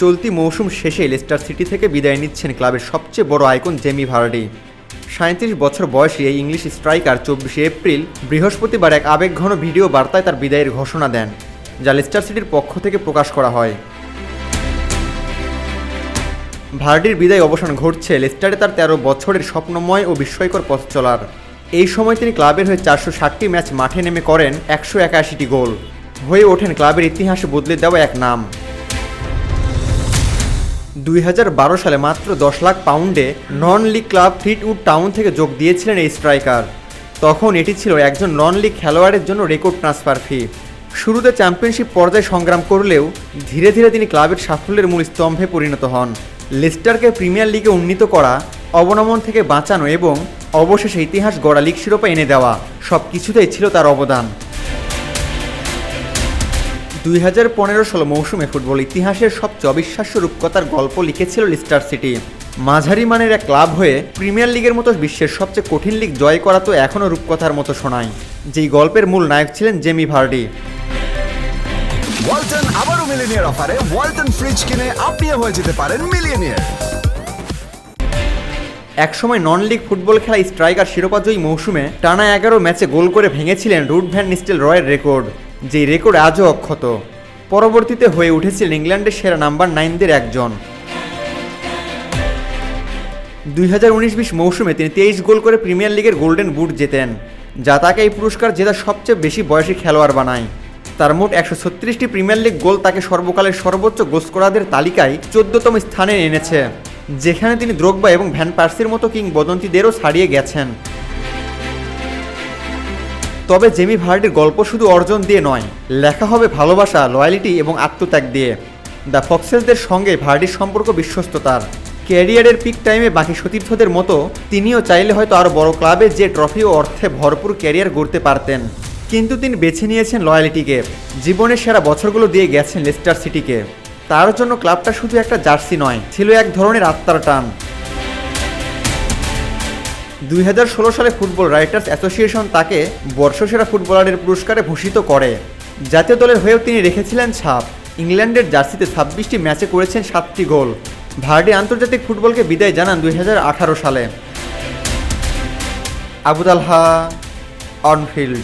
চলতি মৌসুম শেষে লেস্টার সিটি থেকে বিদায় নিচ্ছেন ক্লাবের সবচেয়ে বড় আইকন জেমি ভার্ডি। সাঁত্রিশ বছর বয়সী এই ইংলিশ স্ট্রাইকার চব্বিশে এপ্রিল বৃহস্পতিবার এক আবেগঘন ভিডিও বার্তায় তার বিদায়ের ঘোষণা দেন, যা লেস্টার সিটির পক্ষ থেকে প্রকাশ করা হয়। ভার্ডির বিদায় অবসান ঘটছে লেস্টারে তার তেরো বছরের স্বপ্নময় ও বিস্ময়কর পথ চলার। এই সময় তিনি ক্লাবের হয়ে চারশো ষাটটি ম্যাচ মাঠে নেমে করেন একশো একাশিটি গোল। হয়ে ওঠেন ক্লাবের ইতিহাসে বদলে দেওয়া এক নাম। দুই হাজার বারো সালে মাত্র দশ lakh পাউন্ডে non league club Fleetwood Town থেকে যোগ দিয়েছিলেন এই স্ট্রাইকার তখন এটি ছিল একজন নন লিগ খেলোয়াড়ের জন্য রেকর্ড ট্রান্সফার ফি শুরুতে চ্যাম্পিয়নশিপ পর্যায়ে সংগ্রাম করলেও ধীরে ধীরে তিনি ক্লাবের সাফল্যের মূল স্তম্ভে পরিণত হন। লেস্টারকে প্রিমিয়ার লিগে উন্নীত করা, অবনমন থেকে বাঁচানো এবং অবশেষে ইতিহাস গড়া লিগ শিরোপা এনে দেওয়া সব কিছুতেই ছিল তার অবদান। দুই হাজার পনেরো ষোলো মৌসুমে ফুটবল ইতিহাসের সবচেয়ে অবিশ্বাস্য রূপকথার গল্প লিখেছিল লিস্টার সিটি। মাঝারি মানের এক ক্লাব হয়ে প্রিমিয়ার লিগের মতো বিশ্বের সবচেয়ে কঠিন লিগ জয় করা তো এখনও রূপকথার মতো শোনায়। যেই গল্পের মূল নায়ক ছিলেন জেমি ভার্ডি। ওয়ালটন আবারও মিলিনিয়ার অফারে ওয়ালটন ফ্রিজ কিনে আপনিও হয়ে যেতে পারেন মিলিয়নিয়ার। একসময় নন লিগ ফুটবল খেলা স্ট্রাইকার শিরোপাজয়ী মৌসুমে টানা এগারো ম্যাচে গোল করে ভেঙেছিলেন রুট ভ্যান নিস্টেল রয়ের রেকর্ড। যেই রেকর্ড আজও অক্ষত। পরবর্তীতে হয়ে উঠেছিলেন ইংল্যান্ডের সেরা নাম্বার নাইনদের একজন। দুই হাজার উনিশ বিশ মৌসুমে তিনি তেইশ গোল করে প্রিমিয়ার লিগের গোল্ডেন বুট জেতেন, যা তাকে এই পুরস্কার জেতার সবচেয়ে বেশি বয়সী খেলোয়াড় বানায়। তার মোট একশো ছত্রিশটি প্রিমিয়ার লিগ গোল তাকে সর্বকালের সর্বোচ্চ গোস্কোরাদের তালিকায় চোদ্দতম স্থানে এনেছে, যেখানে তিনি দ্রোগবা এবং ভ্যান পার্সির মতো কিংবদন্তিদেরও ছাড়িয়ে গেছেন। তবে জেমি ভার্ডির গল্প শুধু অর্জন দিয়ে নয়, লেখা হবে ভালোবাসা লয়ালিটি এবং আত্মত্যাগ দিয়ে। দ্য ফক্সেলদের সঙ্গে ভার্ডির সম্পর্ক বিশ্বস্ত তার। ক্যারিয়ারের পিক টাইমে বাকি সতীর্থদের মতো তিনিও চাইলে হয়তো আরও বড় ক্লাবে যে ট্রফি ও অর্থে ভরপুর ক্যারিয়ার গড়তে পারতেন। কিন্তু তিনি বেছে নিয়েছেন লয়ালিটিকে জীবনের সেরা বছরগুলো দিয়ে গেছেন লেস্টার সিটিকে। তার জন্য ক্লাবটা শুধু একটা জার্সি নয়, ছিল এক ধরনের আত্মার টান। দুই হাজার ষোলো সালে ফুটবল রাইটার্স অ্যাসোসিয়েশন তাকে বর্ষসেরা ফুটবলারের পুরস্কারে ভূষিত করে। জাতীয় দলের হয়েও তিনি রেখেছিলেন ছাপ। ইংল্যান্ডের জার্সিতে ছাব্বিশটি ম্যাচে করেছেন সাতটি গোল। ভার্ডি আন্তর্জাতিক ফুটবলকে বিদায় জানান দুই হাজার আঠারো সালে। আবুদালহা অনফিল্ড।